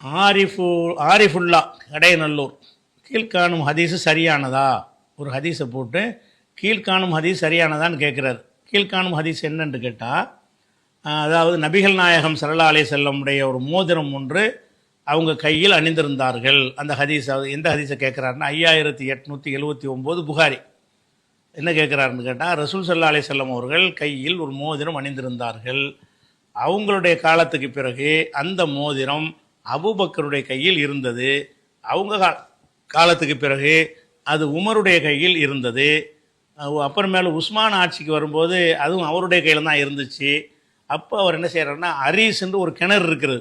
ஆரிஃபு ஆரிஃபுல்லா கடையநல்லூர் கீழ்காணும் ஹதீஸு சரியானதா? ஒரு ஹதீஸை போட்டு கீழ்காணும் ஹதீஸ் சரியானதான்னு கேட்குறாரு கீழ்காணும் ஹதீஸ் என்னன்னு கேட்டால் அதாவது நபிகள் நாயகம் சல்லா அலி செல்லமுடைய ஒரு மோதிரம் ஒன்று அவங்க கையில் அணிந்திருந்தார்கள். அந்த ஹதீஸ் அது எந்த ஹதீஸை கேட்குறாருன்னா ஐயாயிரத்தி எட்நூற்றி எழுபத்தி ஒம்பது புகாரி. என்ன கேட்குறாருன்னு கேட்டால் ரசூல் சல்லா அலி செல்லம் அவர்கள் கையில் ஒரு மோதிரம் அணிந்திருந்தார்கள். அவங்களுடைய காலத்துக்கு பிறகு அந்த மோதிரம் அபூபக்கருடைய கையில் இருந்தது. அவங்க கா காலத்துக்கு பிறகு அது உமருடைய கையில் இருந்தது. அப்புறமேல உஸ்மான் ஆட்சிக்கு வரும்போது அதுவும் அவருடைய கையில் தான் இருந்துச்சு. அப்போ அவர் என்ன செய்கிறாருன்னா அரீஸ்ன்ற ஒரு கிணறு இருக்குது.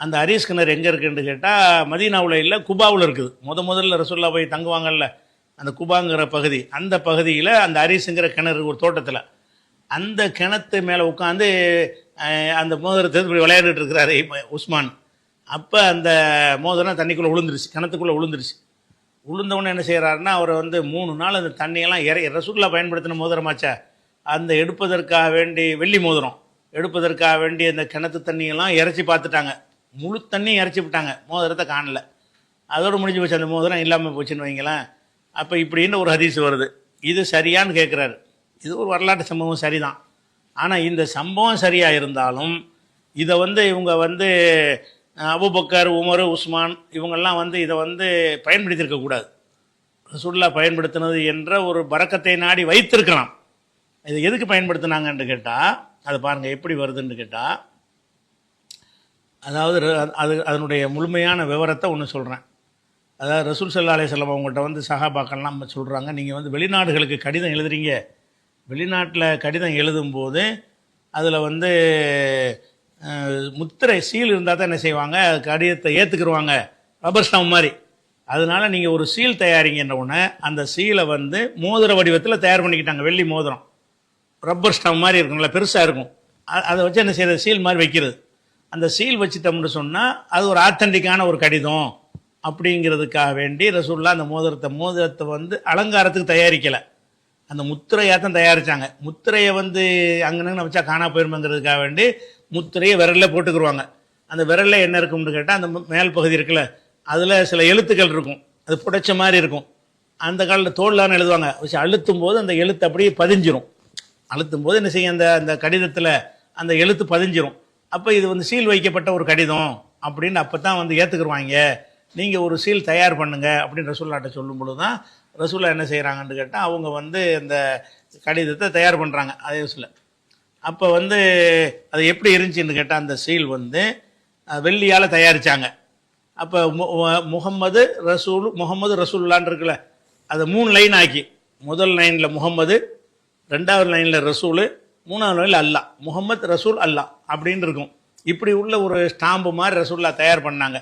அந்த அரீஸ் கிணறு எங்கே இருக்குன்னு கேட்டால் மதீனாவில் இல்லை குபாவில் இருக்குது. முத முதல்ல ரசூல்லா போய் தங்குவாங்கல்ல அந்த குபாங்கிற பகுதி. அந்த பகுதியில் அந்த அரிசுங்கிற கிணறு ஒரு தோட்டத்தில். அந்த கிணத்து மேலே உட்காந்து அந்த மோதிரத்தை இப்படி விளையாடிட்டு இருக்கிறாரு உஸ்மான். அப்போ அந்த மோதிரம் தண்ணிக்குள்ளே விழுந்துருச்சு கிணத்துக்குள்ளே விழுந்துருச்சு உளுந்தவொன்னே என்ன செய்கிறாருன்னா அவர் வந்து மூணு நாள் அந்த தண்ணியெல்லாம் இறை ரசூல்லா பயன்படுத்தின மோதிரமாச்சா? அந்த எடுப்பதற்காக வேண்டி வெள்ளி மோதிரம் எடுப்பதற்காக வேண்டி அந்த கிணத்து தண்ணியெல்லாம் இறைச்சி பார்த்துட்டாங்க. முழு தண்ணியும் இறைச்சி விட்டாங்க மோதிரத்தை காணல. அதோடு முடிஞ்சு போச்சு அந்த மோதிரம் இல்லாமல் போச்சுன்னு வைங்களேன். அப்போ இப்படின்னு ஒரு ஹதீஸ் வருது. இது சரியான்னு கேட்குறாரு இது ஒரு வரலாற்று சம்பவம் சரிதான். ஆனால் இந்த சம்பவம் சரியாக இருந்தாலும் இதை வந்து இவங்க வந்து அபுபக்கர் உமர் உஸ்மான் இவங்கெல்லாம் வந்து இதை வந்து பயன்படுத்தியிருக்கக்கூடாது ரசூல்லா பயன்படுத்தினது என்ற ஒரு பறக்கத்தை நாடி வைத்திருக்கலாம். இது எதுக்கு பயன்படுத்தினாங்கன்னு கேட்டால் அது பாருங்கள் எப்படி வருதுன்னு கேட்டால் அதாவது அது அதனுடைய முழுமையான விவரத்தை ஒன்று சொல்கிறேன் அதாவது ரசூல் சல்லா அலையம் அவங்கள்ட்ட வந்து சஹாபாக்கள்லாம் நம்ம சொல்கிறாங்க நீங்கள் வந்து வெளிநாடுகளுக்கு கடிதம் எழுதுறீங்க. வெளிநாட்டில் கடிதம் எழுதும்போது அதில் வந்து முத்திரை சீல் இருந்தால் தான் என்ன செய்வாங்க? கடிதத்தை ஏற்றுக்குருவாங்க ரப்பர் ஸ்டாம்ப் மாதிரி. அதனால நீங்கள் ஒரு சீல் தயாரிங்கன்ற உடனே அந்த சீலை வந்து மோதிர வடிவத்தில் தயார் பண்ணிக்கிட்டாங்க. வெள்ளி மோதிரம். ரப்பர் ஸ்டாம்ப் மாதிரி இருக்கும்ல பெருசாக இருக்கும். அதை வச்சு என்ன செய்யறது? சீல் மாதிரி வைக்கிறது. அந்த சீல் வச்சுட்டோம்னு சொன்னால் அது ஒரு ஆத்தென்டிக்கான ஒரு கடிதம். அப்படிங்கிறதுக்காக வேண்டி ரசூல்லா அந்த மோதிரத்தை மோதிரத்தை வந்து அலங்காரத்துக்கு தயாரிக்கலை. அந்த முத்திரையாக தான் தயாரித்தாங்க முத்திரையை வந்து அங்கனங்க வச்சா காணா போயிருமங்கிறதுக்காக வேண்டி முத்திரையை விரலில் போட்டுக்குருவாங்க. அந்த விரலில் என்ன இருக்கும்னு கேட்டால் அந்த மேல் பகுதி இருக்குல்ல அதில் சில எழுத்துக்கள் இருக்கும். அது புடைச்ச மாதிரி இருக்கும். அந்த காலத்தில் தோல்லான்னு எழுதுவாங்க. வச்சு அழுத்தும் போது அந்த எழுத்து அப்படியே பதிஞ்சிரும். அழுத்தும் போது என்ன செய்யும்? அந்த அந்த கடிதத்தில் அந்த எழுத்து பதிஞ்சிரும். அப்போ இது வந்து சீல் வைக்கப்பட்ட ஒரு கடிதம் அப்படின்னு அப்போ தான் வந்து ஏற்றுக்குருவாங்க நீங்கள் ஒரு சீல் தயார் பண்ணுங்க அப்படின்ற சொல்லாட்ட சொல்லும் பொழுது தான் ரசூலா என்ன செய்கிறாங்கன்னு கேட்டால் அவங்க வந்து அந்த கடிதத்தை தயார் பண்ணுறாங்க அதே சில அப்போ வந்து அது எப்படி இருந்துச்சுன்னு கேட்டால் அந்த சீல் வந்து வெள்ளியால் தயாரித்தாங்க அப்போ முகம்மது ரசூல் முகம்மது ரசூல்லான் இருக்குல்ல அதை மூணு லைன் ஆக்கி. முதல் லைனில் முகம்மது ரெண்டாவது லைனில் ரசூலு மூணாவது லைனில் அல்லாஹ் முகம்மது ரசூல் அல்லாஹ் அப்படின்னு இருக்கும். இப்படி உள்ள ஒரு ஸ்டாம்பு மாதிரி ரசூல்லா தயார் பண்ணாங்க.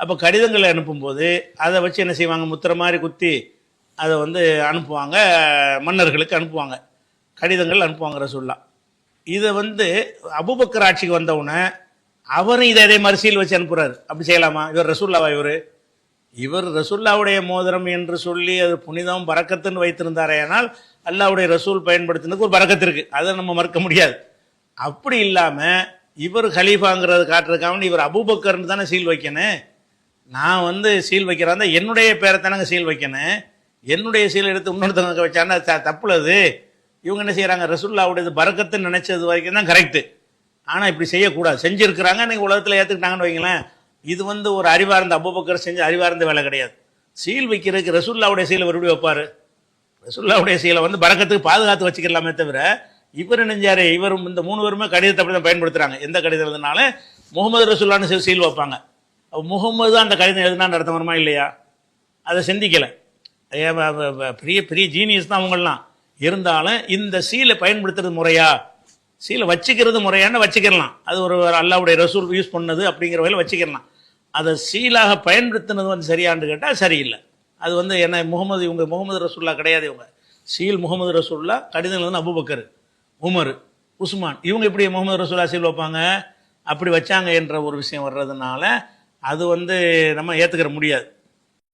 அப்போ கடிதங்களை அனுப்பும்போது அதை வச்சு என்ன செய்வாங்க? முத்திரை மாதிரி குத்தி அதை வந்து அனுப்புவாங்க மன்னர்களுக்கு அனுப்புவாங்க. கடிதங்கள் அனுப்புவாங்க ரசூல்லா. இதை வந்து அபுபக்கர் ஆட்சிக்கு வந்தவுடனே அவரும் இதை அதே மாதிரி சீல் வச்சு அனுப்புறாரு. அப்படி செய்யலாமா? இவர் ரசூல்லாவா இவர்? இவர் ரசூல்லாவுடைய மோதிரம் என்று சொல்லி அது புனிதம் பறக்கத்துன்னு வைத்திருந்தாரே ஆனால் அல்லாவுடைய ரசூல் பயன்படுத்தினதுக்கு ஒரு பறக்கத்து இருக்குது அதை நம்ம மறுக்க முடியாது. அப்படி இல்லாமல் இவர் ஹலீஃபாங்கிறது காட்டுறதுக்காக இவர் அபூபக்கர்னு தானே சீல் வைக்கணும்? நான் வந்து சீல் வைக்கிறாந்தா என்னுடைய பேரை தானங்க சீல் வைக்கணும்? என்னுடைய சீலை எடுத்து இன்னொருத்தவங்க வச்சாங்கன்னா த- தப்புல அது இவங்க என்ன செய்கிறாங்க ரசுல்லாவுடையது பறக்கத்துன்னு நினைச்சது வரைக்கும் தான் கரெக்டு ஆனால் இப்படி செய்யக்கூடாது. செஞ்சுருக்கிறாங்க நீங்கள் உலகத்தில் ஏற்றுக்கிட்டாங்கன்னு வைங்களேன். இது வந்து ஒரு அறிவார்ந்த அபுபக்கர் செஞ்ச அறிவார்ந்த வேலை கிடையாது. சீல் வைக்கிறதுக்கு ரசுல்லாவுடைய சீலை மறுபடியும் வைப்பார்? ரசுல்லாவுடைய சீலை வந்து பறக்கத்துக்கு பாதுகாத்து வச்சுக்கலாமே தவிர இவர் நெஞ்சாரு இவரும் இந்த மூணு பேருமே கடிதத்தை அப்படி தான் பயன்படுத்துகிறாங்க எந்த கடிதம் எழுதினாலும் முகமது ரசுல்லான்னு சீல் சீல் வைப்பாங்க முகமது தான் அந்த கடிதம் எழுதினான்னு அர்த்தம் வருமா இல்லையா? அதை சிந்திக்கலை. பெரிய பெரிய ஜீனியஸ் தான் அவங்களாம் இருந்தாலும் இந்த சீலை பயன்படுத்துறது முறையா? சீலை வச்சுக்கிறது முறையான வச்சுக்கிடலாம் அது ஒரு ஒரு அல்லாவுடைய ரசூல் யூஸ் பண்ணது அப்படிங்கிற வகையில் வச்சுக்கிடலாம் அதை சீலாக பயன்படுத்தினது வந்து சரியான்னு கேட்டால் சரியில்லை. அது வந்து என்ன முகமது இவங்க முகமது ரசூல்லா கிடையாது இவங்க. சீல் முகமது ரசூல்லா கடிதங்கள் வந்து அபுபக்கர் உமர் உஸ்மான். இவங்க எப்படி முகமது ரசூல்லா சீல் வைப்பாங்க? அப்படி வச்சாங்க என்ற ஒரு விஷயம் வர்றதுனால அது வந்து நம்ம ஏற்றுக்கிற முடியாது.